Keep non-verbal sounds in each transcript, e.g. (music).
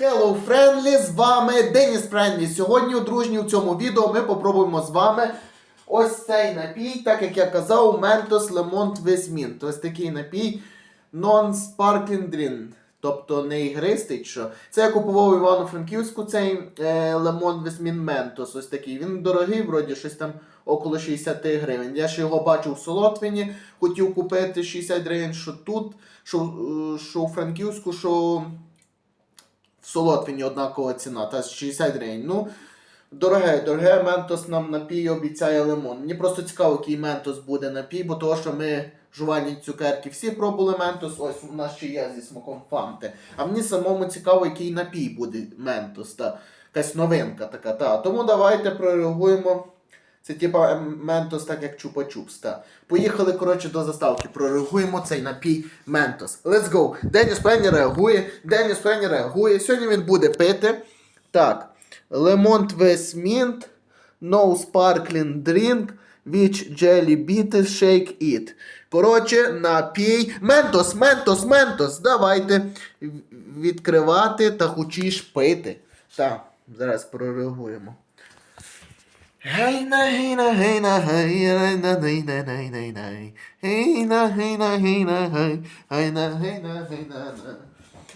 Hello, Friendly, з вами Деніс Френдлі. Сьогодні у дружні у цьому відео ми попробуємо з вами ось цей напій, так як я казав, Mentos Lemon Twist Mint. Ось такий напій Non-Sparkling Drink. Тобто не ігристий, що. Це я купував у Івано-Франківську цей е, Twist Mint Mentos. Ось такий. Він дорогий, вроді щось там около 60 гривень. Я ще його бачив в Солотвині, хотів купити 60 гривень, що тут, що, е, що у Франківську, що Солотвіні однакова ціна, та 60 гривень. Ну, дороге, дороге, Ментос нам напій обіцяє лимон. Мені просто цікаво, який Ментос буде напій, бо того, що ми жувальні цукерки всі пробували Ментос, ось у нас ще є зі смаком фанти. А мені самому цікаво, який напій буде Ментос, та якась новинка така. Та. Тому давайте прореагуємо. Це типа ем, Ментос, так як Чупа-Чупс. Та. Поїхали, коротше, до заставки. Прореагуємо цей напій Ментос. Let's go. Деніс Пенні реагує. Деніс Пенні реагує. Сьогодні він буде пити. Так. Lemon Twist Mint. No Sparkling Drink. Which Jelly Beatles Shake It. Коротше, напій. Ментос, Ментос, Ментос. Давайте відкривати та хочеш пити. Так, зараз прореагуємо. Гейна, гейна, гейна, гейна, гейна, гейна, гейна, гейна, гейна, гейна, гей, гейна, гейна.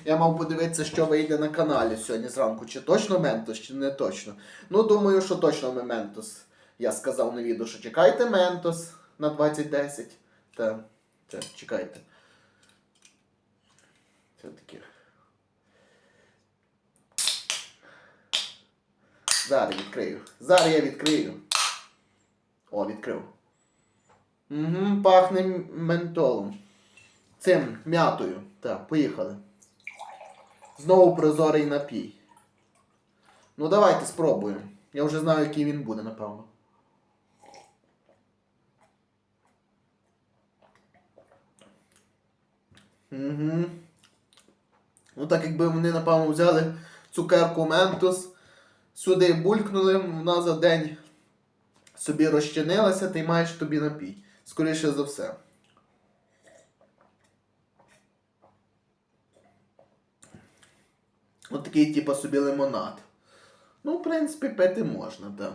Я мав подивитися, що вийде на каналі сьогодні зранку. Чи точно Ментос, чи не точно. Ну, думаю, що точно ми Ментос. Я сказав на відео, що чекайте Ментос на 2010. Та, це, чекайте. Це таке. Зараз відкрию. Зараз я відкрию. О, відкрив. Угу, пахне ментолом. Цим м'ятою. Так, поїхали. Знову прозорий напій. Ну давайте спробуємо. Я вже знаю, який він буде, напевно. Угу. Ну так якби вони, напевно, взяли цукерку Ментос, сюди булькнули, вона за день собі розчинилася, ти маєш тобі напій. Скоріше за все. От такий, типу, собі лимонад. Ну, в принципі, пити можна, так.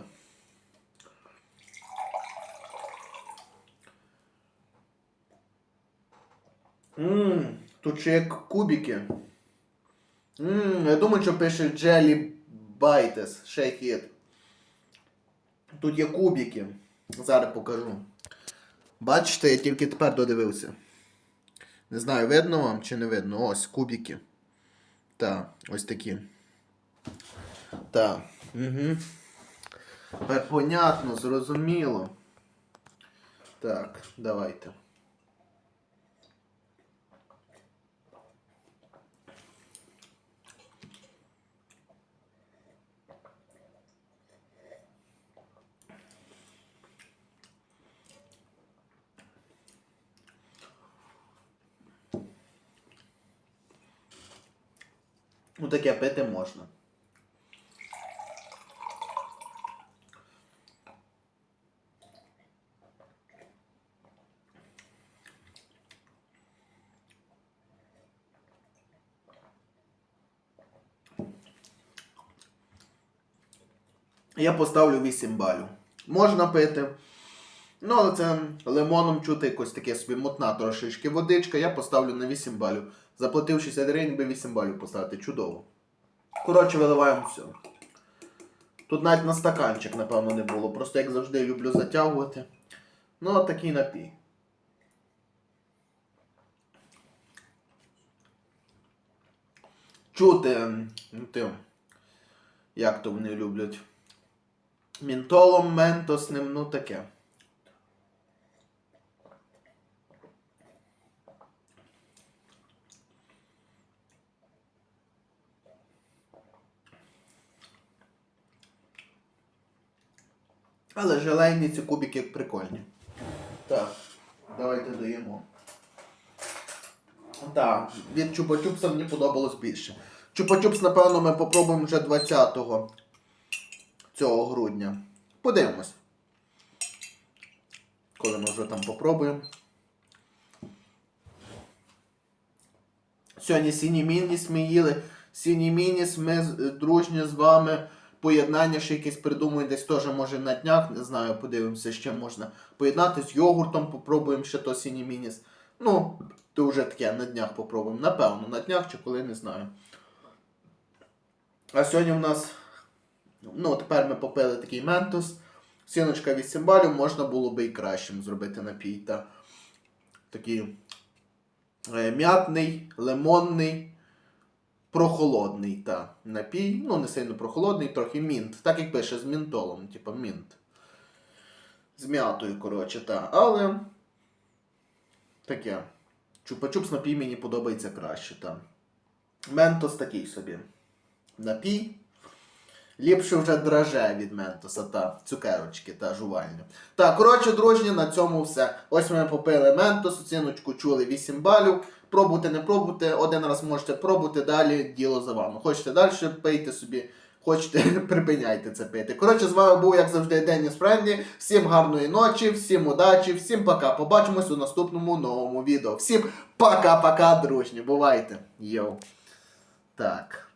Ммм, тут ще як кубики. Ммм, я думаю, що пише Jelly Shake It. Тут є кубики. Зараз покажу. Бачите, я тільки тепер додивився. Не знаю, видно вам чи не видно. Ось кубики. Так, ось такі. Так. Угу. Тепер понятно, зрозуміло. Так, давайте. Ну таке пити можна. Я поставлю 8 балів. Можна пити. Ну, але це лимоном чути якось таке собі мотна трошечки водичка. Я поставлю на 8 балів. Заплатив 60 гривень, би 8 балів поставити. Чудово. Коротше, виливаємо все. Тут навіть на стаканчик, напевно, не було. Просто як завжди люблю затягувати. Ну, от такий напій. Чути, ну, тим, як то вони люблять. Мінтолом, ментосним, ну таке. Але желейні ці кубики прикольні. Так, давайте доїмо. Так, від чупа-чупса мені подобалось більше. Чупа-чупс, напевно, ми попробуємо вже 20-го цього грудня. Подивимось. Коли ми вже там попробуємо. Сьогодні сіні мініс ми їли. Сіні Мініс, ми дружні з вами. Поєднання ще якесь придумаю, десь теж може на днях, не знаю, подивимося, ще можна поєднати з йогуртом, попробуємо ще то Сіні Мініс. Ну, то вже таке на днях попробуємо. Напевно, на днях чи коли не знаю. А сьогодні в нас. Ну, тепер ми попили такий ментос. Сіночка 8 балів, можна було би і кращим зробити напій. Та такий е, м'ятний, лимонний, прохолодний та напій. Ну, не сильно прохолодний, трохи мінт. Так як пише з мінтолом, типу мінт. З м'ятою, коротше, та. Але таке. Чупа-чупс напій мені подобається краще. Та. Ментос такий собі. Напій. Ліпше вже драже від ментоса та цукерочки та жувальні. Так, коротше, дружні, на цьому все. Ось ми попили ментос, оціночку чули 8 балів. Пробуйте, не пробуйте, один раз можете пробувати, далі діло за вами. Хочете далі, пийте собі, хочете, (laughs) припиняйте це пити. Коротше, з вами був, як завжди, Деніс Френдлі. Всім гарної ночі, всім удачі, всім пока. Побачимось у наступному новому відео. Всім пока-пока, дружні. Бувайте. Йоу. Так.